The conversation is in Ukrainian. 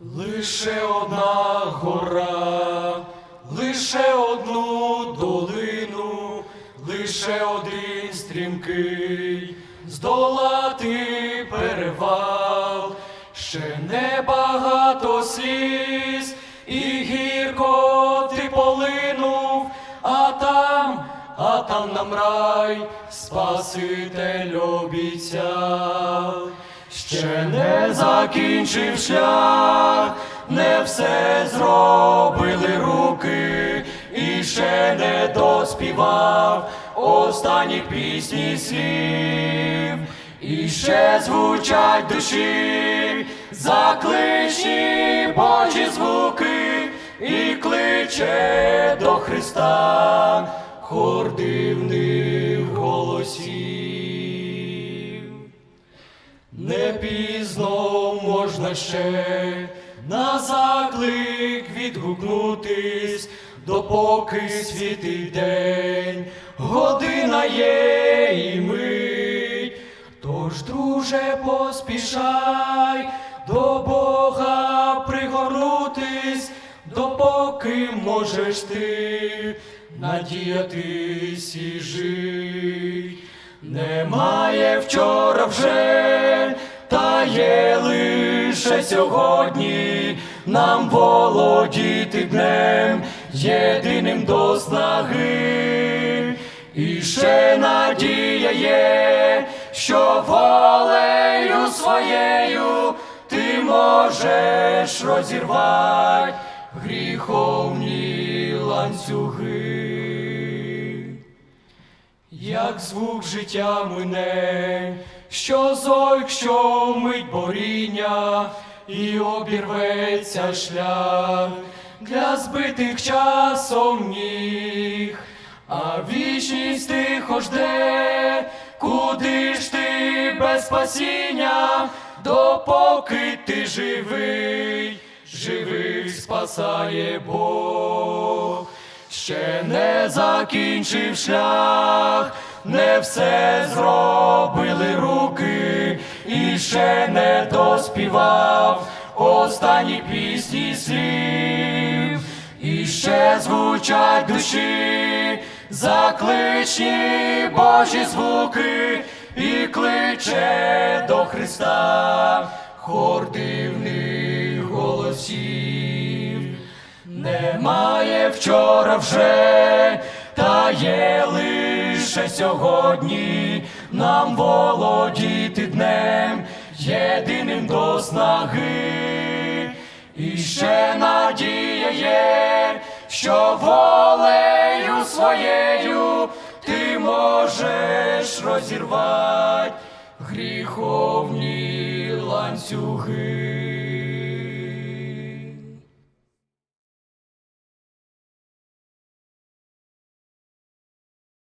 Лише одна гора, лише одну долину, лише один стрімкий, здолати перевал, ще небагато сліз, і гірко ти полинув, а там, а там нам рай, Спаситель обіцяв. Ще не закінчив не все зробили руки, і ще не доспівав останніх пісні слів, і ще звучать душі, закличні Божі звуки, і кличе до Христа хор Не пізно можна ще на заклик відгукнутись, допоки світить день, година є і мить. Тож, друже, поспішай до Бога пригорнутись, допоки можеш ти надіятись і жить. Немає вчора вже, сьогодні, нам володіти днем, єдиним до снаги. І ще надія є, що волею своєю ти можеш розірвати гріховні ланцюги. Як звук життя мине, що зойк, що мить боріння, і обірветься шлях для збитих часом ніг, а вічність тихо жде, куди ж ти без спасіння, допоки ти живий, живих спасає Бог. Ще не закінчив шлях, не все зробили руки, і ще не доспівав останні пісні слів, і ще звучать душі, закличні Божі звуки, і кличе до Христа хор дивних голосів. Немає вчора вже, та є лише сьогодні, нам володіти днем, єдиним до снаги. І ще надія є, що волею своєю ти можеш розірвати гріховні ланцюги.